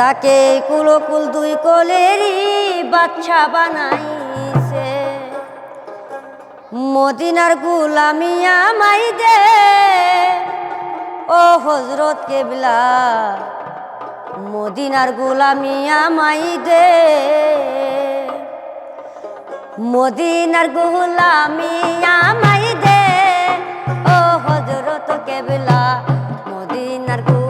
তাকে কুলকুল দুই কোলেরই বাচ্চা বানাইছে। মদিনার গুলামিয়া মাই দে। ও হজরত কেবলা, মদিনার গুলামিয়া মাই দে। মদিনার গুলামিয়া মাই দে। ও হজরত কেবলা, মদিনার গুলামিয়া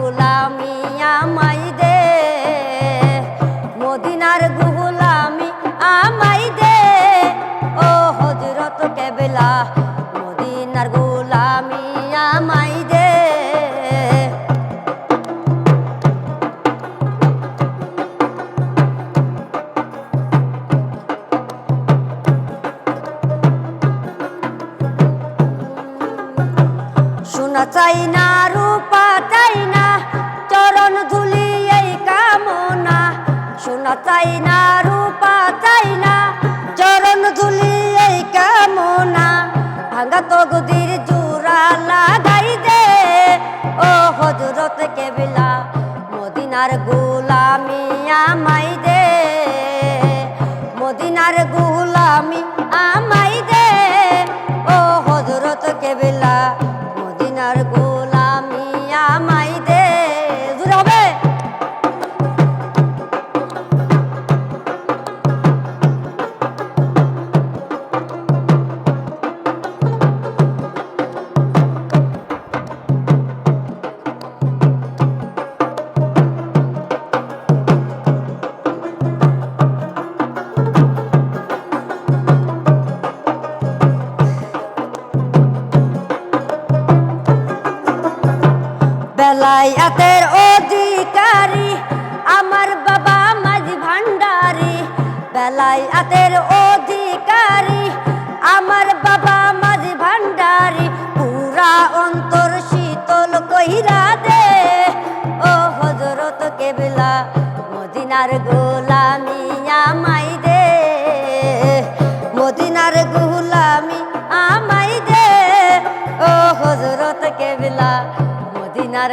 শোনা চাই না রূপা চাই না চরণ ধুলি এই কামনা। শোনা চাই না রূপা চাই না চরণ ধুলি এই কামনা। ভাঙ্গা তগদির জোড়া লাগাই দে, ও হজরত কেবিলা, মদিনার গোলামি আমাই দে। মদিনার গোলামি আমাই দে, ও হজরত কেবিলা বেলায়াতের অধিকারী, আমার বাবা মাঝি ভান্ডারি। বেলায়াতের অধিকারী, আমার বাবা মাঝি ভান্ডারি। পুরা অন্তর শীতল কহিরা দে। ও হজরত কেবলা, মদিনার গোলামি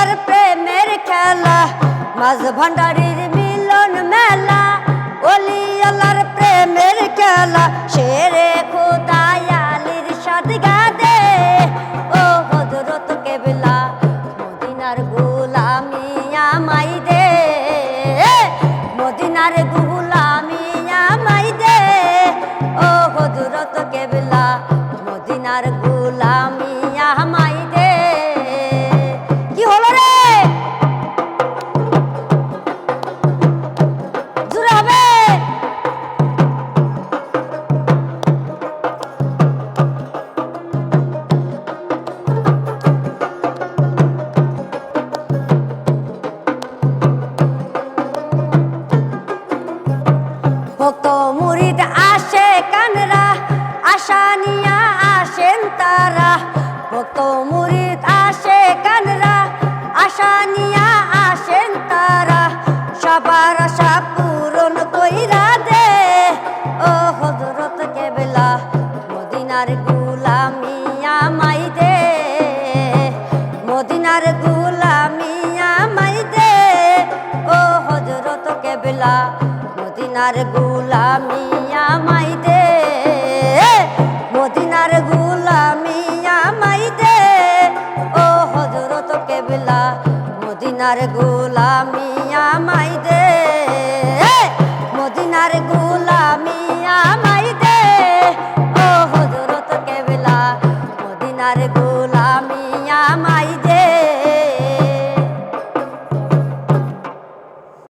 আল্লাহর প্রেমের খেলা, মাঝ ভান্ডারির মিলন মেলা অলি আল্লাহর প্রেমের খেলা শেরে খোদায়ালির সাদগা দে ও হজরত কেবলা, মদিনার গোলামি আমাই দে। মদিনার গোলামি আমাই দে। ও হজরত কেবলা, মদিনার গোলামি কানরা, আশা নিয়া আসেন তারা। আসে কানরা, আশা নিয়া আসেন তারা। সবার আশা পূরণ কইরা দে। ও হজরত কেবলা, মদিনার গুলামি মদিনার গুলামিয়া আমাই দে। মদিনার গুলামিয়া আমাই দে। ও হজরত কেবলা, মদিনার গুলামিয়া আমাই দে। মদিনার গুলামিয়া আমাই দে। ও হজরত কেবলা, মদিনার গুলামি